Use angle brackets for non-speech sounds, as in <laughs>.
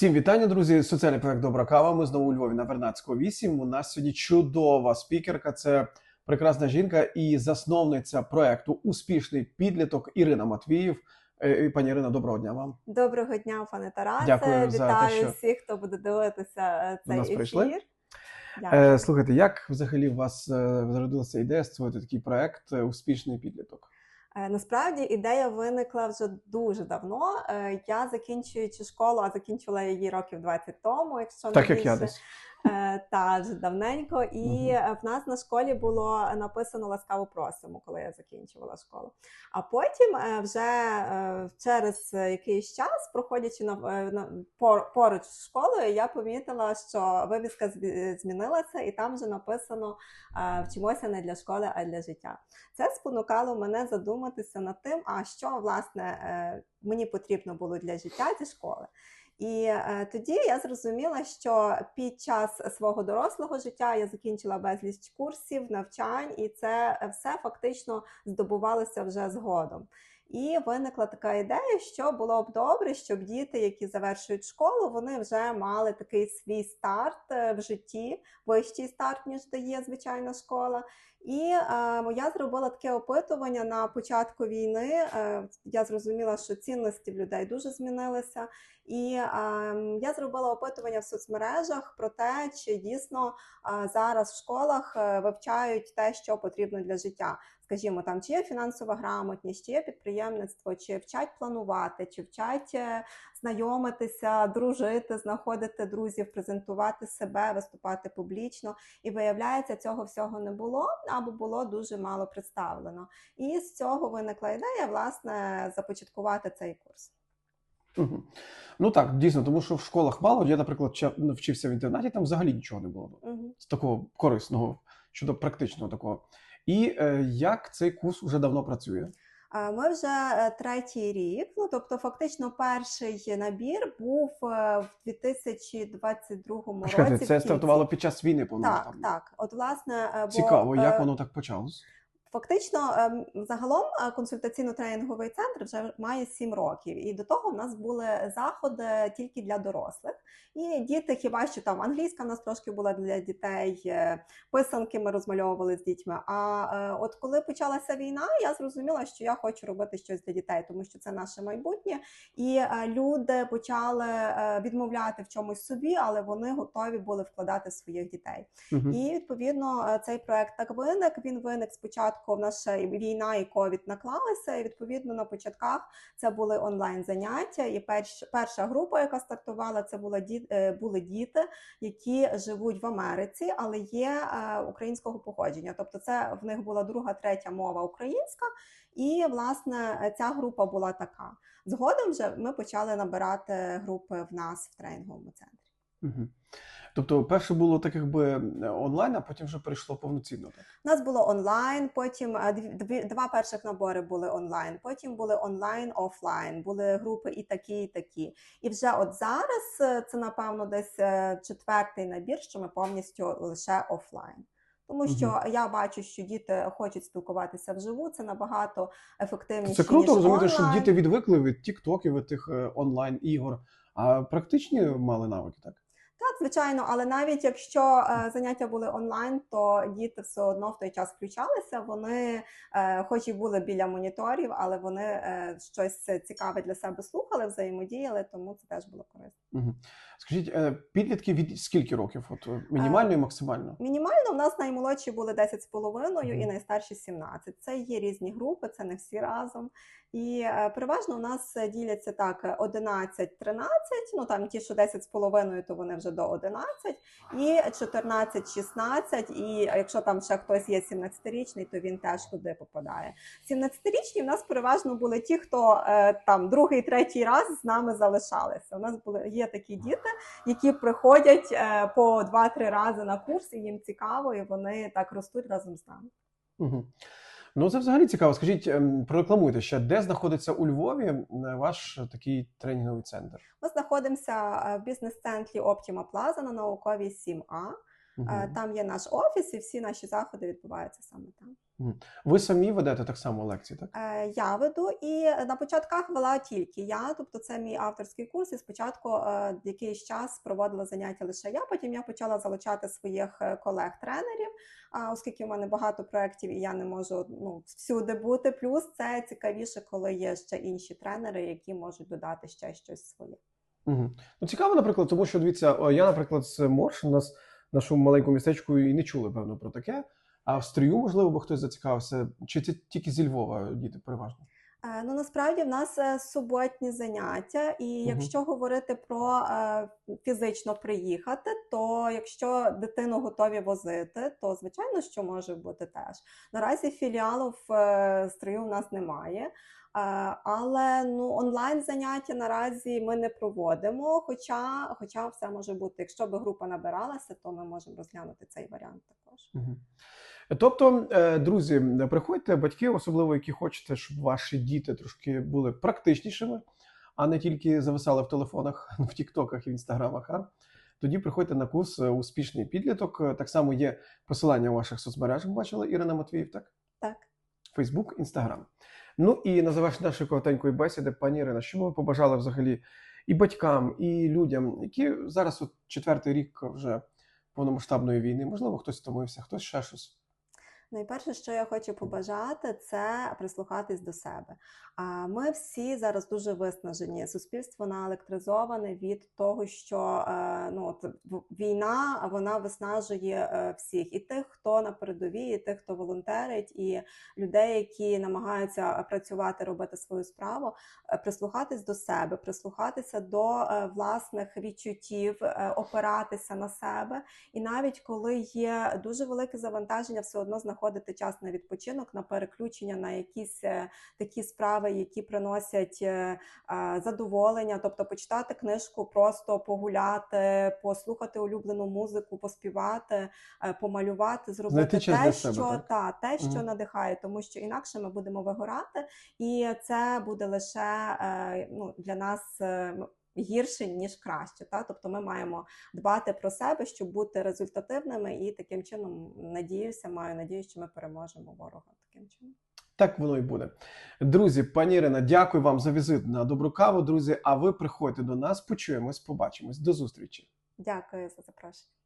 Всім вітання, друзі! Соціальний проект Добра кава. Ми знову у Львові на Вернадського 8. У нас сьогодні чудова спікерка. Це прекрасна жінка і засновниця проекту Успішний підліток Ірина Матвіїв. Е, Пані Ірина, доброго дня вам. Доброго дня, пане Тарасе. Дякую за те, Вітаю що всіх, хто буде дивитися е, цей нас ефір. прийшли. Дякую. Е, слухайте, як взагалі у вас е, зародилася ідея створити такий проект е, Успішний підліток? Е, Насправді ідея виникла вже дуже давно. Е, Я закінчуючи школу, а закінчила її років 20 тому, якщо не як більше. я десь. Е, Та вже давненько. І е, в нас на школі було написано ласкаво просимо, коли я закінчувала школу. А потім е, вже через якийсь час, проходячи на, на поруч з школою, я помітила, що вивіска змінилася, і там вже написано вчимося не для школи, а для життя. Це спонукало мене задуматися над тим, а що власне мені потрібно було для життя зі школи. І е, тоді я зрозуміла, що під час свого дорослого життя я закінчила безліч курсів, навчань, і це все фактично здобувалося вже згодом. І виникла така ідея, що було б добре, щоб діти, які завершують школу, вони вже мали такий свій старт е, в житті, вищий старт, ніж дає звичайна школа. І е, я зробила таке опитування на початку війни. Е, я зрозуміла, що цінності в людей дуже змінилися. І е, я зробила опитування в соцмережах про те, чи дійсно е, зараз в школах е, вивчають те, що потрібно для життя. Скажімо, там чи є фінансова грамотність, чи є підприємництво, чи вчать планувати, чи вчать е, знайомитися, дружити, знаходити друзів, презентувати себе, виступати публічно. І виявляється, цього всього не було або було дуже мало представлено. І з цього виникла ідея власне започаткувати цей курс. Угу. Ну так, дійсно, тому що в школах мало. Я, наприклад, навчився в інтернаті, там взагалі нічого не було. угу. з такого корисного щодо практичного такого. І е, як цей курс вже давно працює? Ми вже е, третій рік. Ну тобто, фактично, перший набір був е, в 2022 Почекайте, році. це стартувало під час війни Так, повномасштабної? так. От власне, е, бо, Цікаво, як воно так почалось? Фактично, ем, загалом е, консультаційно-тренінговий центр вже має 7 років, і до того в нас були заходи тільки для дорослих. І діти, хіба що там англійська в нас трошки була для дітей, е, писанки ми розмальовували з дітьми. А е, от коли почалася війна, я зрозуміла, що я хочу робити щось для дітей, тому що це наше майбутнє. І люди почали відмовляти в чомусь собі, але вони готові були вкладати своїх дітей. Угу. І відповідно цей проект так виник. Він виник спочатку. В нас ще війна і ковід наклалися. І відповідно на початках це були онлайн заняття. І перш, перша група, яка стартувала, це була е, були діти, які живуть в Америці, але є е, українського походження. Тобто, це в них була друга, третя мова українська. І власне ця група була така. Згодом вже ми почали набирати групи в нас в тренінговому центрі. Угу. Тобто, перше було так, якби онлайн, а потім вже перейшло повноцінно. Так? У нас було онлайн, потім е, дві, два перших набори були онлайн, потім були онлайн, офлайн, були групи і такі, і такі. І вже от зараз е, це, напевно, десь е, четвертий набір, що ми повністю лише офлайн. Тому що я бачу, що діти хочуть спілкуватися вживу, це набагато ефективніше. Це круто ніж розуміти, що діти відвикли від тіктоків, від тих е, онлайн ігор, а практичні мали навики, так? Так, звичайно, але навіть якщо е, заняття були онлайн, то діти все одно в той час включалися. Вони, е, хоч і були біля моніторів, але вони е, щось цікаве для себе слухали, взаємодіяли, тому це теж було корисно. Угу. Скажіть, е, підлітки від скільки років? От е, мінімально і максимально? Мінімально в нас наймолодші були 10 з половиною і найстарші 17. Це є різні групи, це не всі разом. І е, переважно у нас е, діляться так: 11-13, ну там ті, що 10 з половиною, то вони вже до 11, і 14-16, і якщо там ще хтось є 17-річний, то він теж туди попадає. 17-річні в нас переважно були ті, хто е, там другий, третій раз з нами залишалися. У нас були є такі діти, які приходять е, по 2-3 рази на курс, і їм цікаво, і вони так ростуть разом з нами. Угу. Ну, це взагалі цікаво. Скажіть, ем, прорекламуйте ще, де знаходиться у Львові ваш такий тренінговий центр? Ми знаходимося е, в бізнес-центрі Optima Plaza на науковій 7А. Угу. Там є наш офіс, і всі наші заходи відбуваються саме там. Ви самі ведете так само лекції, так? Е, Я веду і на початках вела тільки я, тобто це мій авторський курс. І спочатку е, якийсь час проводила заняття лише я. Потім я почала залучати своїх колег-тренерів, оскільки в мене багато проєктів і я не можу ну, всюди бути. Плюс це цікавіше, коли є ще інші тренери, які можуть додати ще щось своє. Угу. Ну, цікаво, наприклад, тому що дивіться, я, наприклад, з Морш, у нас нашому маленькому містечку і не чули, певно, про таке. А в стрію, можливо, бо хтось зацікавився, чи це тільки зі Львова діти переважно? Ну насправді в нас е, суботні заняття, і Мгм. якщо говорити про е, фізично приїхати, то якщо дитину готові возити, то звичайно, що може бути теж. Наразі філіалу в е, строю в нас немає. Е, Але ну онлайн заняття наразі ми не проводимо. Хоча, хоча все може бути. Якщо би група набиралася, то ми можемо розглянути цей варіант також. Угу. Тобто, е, друзі, приходьте, батьки, особливо які хочете, щоб ваші діти трошки були практичнішими, а не тільки зависали в телефонах, <laughs> в тіктоках і в інстаграмах. А тоді приходьте на курс е, Успішний підліток. Так само є посилання у ваших соцмережах. Бачили Ірина Матвіїв, так? Так. Фейсбук, Інстаграм. Ну і на завершення нашої коротенької бесіди, пані Ірина, що ми побажали взагалі і батькам, і людям, які зараз от четвертий рік вже повномасштабної війни, можливо, хтось втомився, хтось ще щось. Найперше, що я хочу побажати, це прислухатись до себе. А ми всі зараз дуже виснажені. Суспільство наелектризоване від того, що е, ну війна вона виснажує е, всіх, і тих, хто на передовій, і тих, хто волонтерить, і людей, які намагаються працювати, робити свою справу. Е, Прислухатись до себе, прислухатися до е, власних відчуттів, е, опиратися на себе. І навіть коли є дуже велике завантаження, все одно знаходити час на відпочинок, на переключення на якісь е, такі справи, які приносять е, задоволення, тобто почитати книжку, просто погуляти, послухати улюблену музику, поспівати, е, помалювати, зробити те, себе, що та те, що Мгм. надихає, тому що інакше ми будемо вигорати, і це буде лише ну, для нас. Гірше ніж краще, та тобто ми маємо дбати про себе, щоб бути результативними, і таким чином надіюся, маю надію, що ми переможемо ворога таким чином. Так воно і буде. Друзі, пані Ірина, дякую вам за візит на добру каву. Друзі, а ви приходьте до нас, почуємось, побачимось. До зустрічі. Дякую за запрошення.